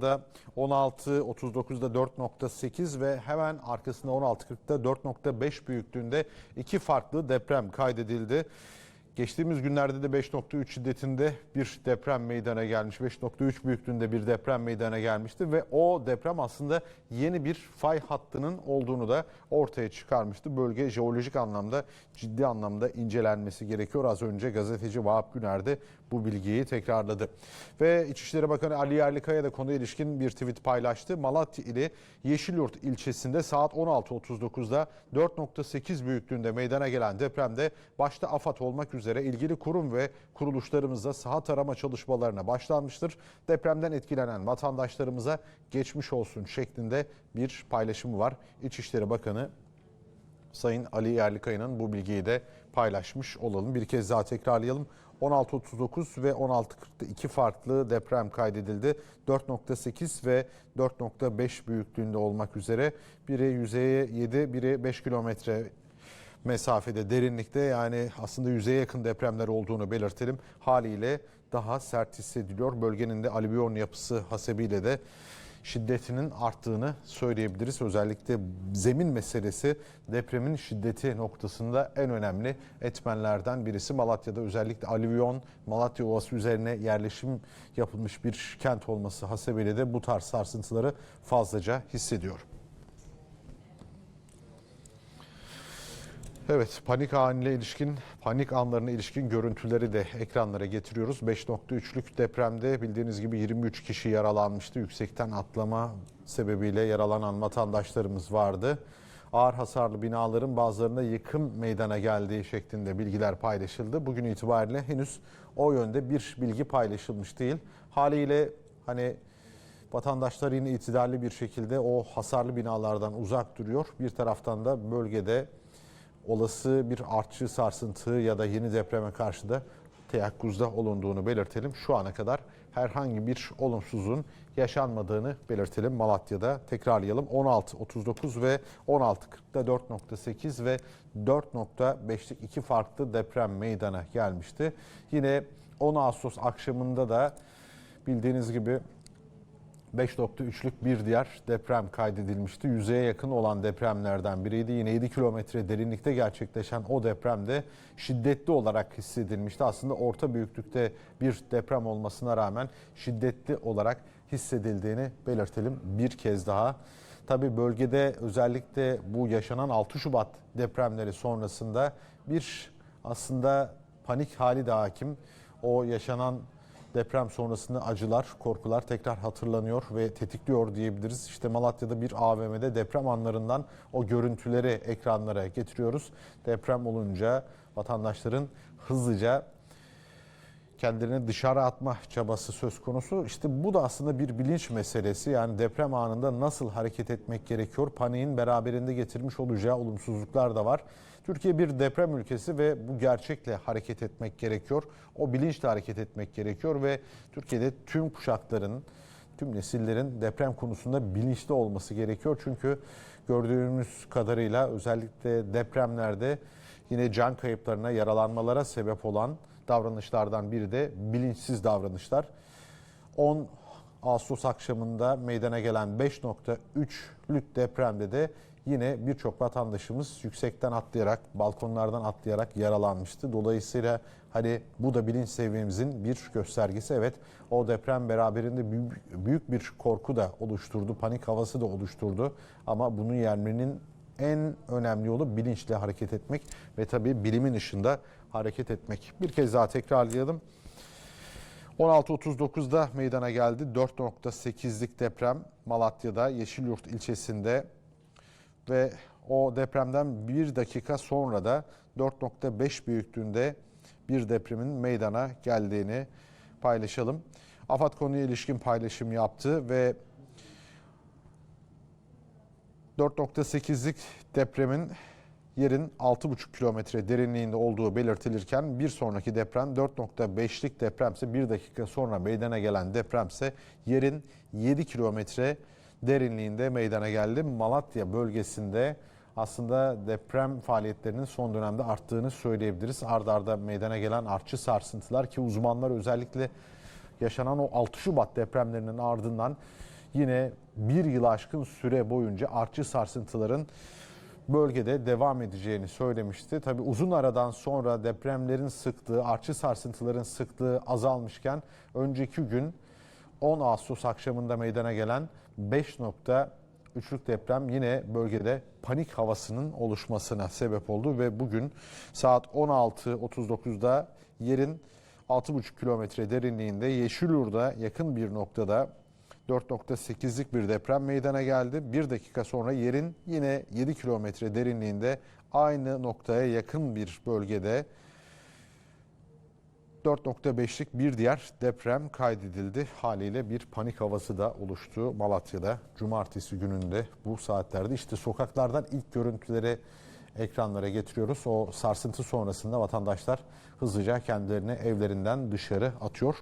da 16.39'da 4.8 ve hemen arkasında 16.40'da 4.5 büyüklüğünde iki farklı deprem kaydedildi. Geçtiğimiz günlerde de 5.3 şiddetinde bir deprem meydana gelmiş. 5.3 büyüklüğünde bir deprem meydana gelmişti ve o deprem aslında yeni bir fay hattının olduğunu da ortaya çıkarmıştı. Bölge jeolojik anlamda ciddi anlamda incelenmesi gerekiyor. Az önce gazeteci Vahap Güner de bu bilgiyi tekrarladı. Ve İçişleri Bakanı Ali Yerlikaya da konuya ilişkin bir tweet paylaştı. Malatya ili Yeşilyurt ilçesinde saat 16.39'da 4.8 büyüklüğünde meydana gelen depremde başta AFAD olmak üzere ilgili kurum ve kuruluşlarımızda saha tarama çalışmalarına başlanmıştır. Depremden etkilenen vatandaşlarımıza geçmiş olsun şeklinde bir paylaşımı var. İçişleri Bakanı Sayın Ali Yerlikaya'nın bu bilgiyi de paylaşmış olalım. Bir kez daha tekrarlayalım. 16.39 ve 16.40'da iki farklı deprem kaydedildi. 4.8 ve 4.5 büyüklüğünde olmak üzere. Biri yüzeye 7, biri 5 kilometre mesafede, derinlikte yani aslında yüzeye yakın depremler olduğunu belirtelim. Haliyle daha sert hissediliyor. Bölgenin de alüvyon yapısı hasebiyle de şiddetinin arttığını söyleyebiliriz. Özellikle zemin meselesi depremin şiddeti noktasında en önemli etmenlerden birisi. Malatya'da özellikle alüvyon, Malatya Ovası üzerine yerleşim yapılmış bir kent olması hasebiyle de bu tarz sarsıntıları fazlaca hissediyor. Evet panik anine ilişkin, panik anlarına ilişkin görüntüleri de ekranlara getiriyoruz. 5.3'lük depremde bildiğiniz gibi 23 kişi yaralanmıştı. Yüksekten atlama sebebiyle yaralanan vatandaşlarımız vardı. Ağır hasarlı binaların bazılarında yıkım meydana geldiği şeklinde bilgiler paylaşıldı. Bugün itibariyle henüz o yönde bir bilgi paylaşılmış değil. Haliyle hani vatandaşlar yine itidalli bir şekilde o hasarlı binalardan uzak duruyor. Bir taraftan da bölgede olası bir artçı sarsıntı ya da yeni depreme karşı da teyakkuzda olunduğunu belirtelim. Şu ana kadar herhangi bir olumsuzluğun yaşanmadığını belirtelim. Malatya'da tekrarlayalım. 16.39 ve 16.40'da 4.8 ve 4.5'lik iki farklı deprem meydana gelmişti. Yine 10 Ağustos akşamında da bildiğiniz gibi 5.3'lük bir diğer deprem kaydedilmişti. Yüzeye yakın olan depremlerden biriydi. Yine 7 kilometre derinlikte gerçekleşen o depremde şiddetli olarak hissedilmişti. Aslında orta büyüklükte bir deprem olmasına rağmen şiddetli olarak hissedildiğini belirtelim bir kez daha. Tabi bölgede özellikle bu yaşanan 6 Şubat depremleri sonrasında bir aslında panik hali de hakim. O yaşanan deprem sonrasında acılar, korkular tekrar hatırlanıyor ve tetikliyor diyebiliriz. İşte Malatya'da bir AVM'de deprem anlarından o görüntüleri ekranlara getiriyoruz. Deprem olunca vatandaşların hızlıca kendilerini dışarı atma çabası söz konusu. İşte bu da aslında bir bilinç meselesi. Yani deprem anında nasıl hareket etmek gerekiyor? Paniğin beraberinde getirmiş olacağı olumsuzluklar da var. Türkiye bir deprem ülkesi ve bu gerçekle hareket etmek gerekiyor. O bilinçle hareket etmek gerekiyor ve Türkiye'de tüm kuşakların, tüm nesillerin deprem konusunda bilinçli olması gerekiyor. Çünkü gördüğümüz kadarıyla özellikle depremlerde yine can kayıplarına, yaralanmalara sebep olan davranışlardan biri de bilinçsiz davranışlar. 10 Ağustos akşamında meydana gelen 5.3'lük depremde de yine birçok vatandaşımız yüksekten atlayarak, balkonlardan atlayarak yaralanmıştı. Dolayısıyla hani bu da bilinç seviyemizin bir göstergesi. Evet o deprem beraberinde büyük, bir korku da oluşturdu, panik havası da oluşturdu. Ama bunun yenmenin en önemli yolu bilinçle hareket etmek ve tabii bilimin ışığında hareket etmek. Bir kez daha tekrarlayalım. 16.39'da meydana geldi. 4.8'lik deprem Malatya'da Yeşilyurt ilçesinde ve o depremden bir dakika sonra da 4.5 büyüklüğünde bir depremin meydana geldiğini paylaşalım. AFAD konuya ilişkin paylaşım yaptı ve 4.8'lik depremin yerin 6,5 kilometre derinliğinde olduğu belirtilirken bir sonraki deprem 4.5'lik depremse bir dakika sonra meydana gelen depremse yerin 7 kilometre derinliğinde meydana geldi. Malatya bölgesinde aslında deprem faaliyetlerinin son dönemde arttığını söyleyebiliriz. Ardarda arda meydana gelen artçı sarsıntılar ki uzmanlar özellikle yaşanan o 6 Şubat depremlerinin ardından yine bir yıl aşkın süre boyunca artçı sarsıntıların bölgede devam edeceğini söylemişti. Tabi uzun aradan sonra depremlerin sıklığı, artçı sarsıntıların sıklığı azalmışken önceki gün 10 Ağustos akşamında meydana gelen 5.3'lük deprem yine bölgede panik havasının oluşmasına sebep oldu ve bugün saat 16.39'da yerin 6,5 kilometre derinliğinde Yeşilur'da yakın bir noktada 4.8'lik bir deprem meydana geldi. Bir dakika sonra yerin yine 7 kilometre derinliğinde aynı noktaya yakın bir bölgede 4.5'lik bir diğer deprem kaydedildi. Haliyle bir panik havası da oluştu Malatya'da cumartesi gününde bu saatlerde. İşte sokaklardan ilk görüntüleri ekranlara getiriyoruz. O sarsıntı sonrasında vatandaşlar hızlıca kendilerini evlerinden dışarı atıyor.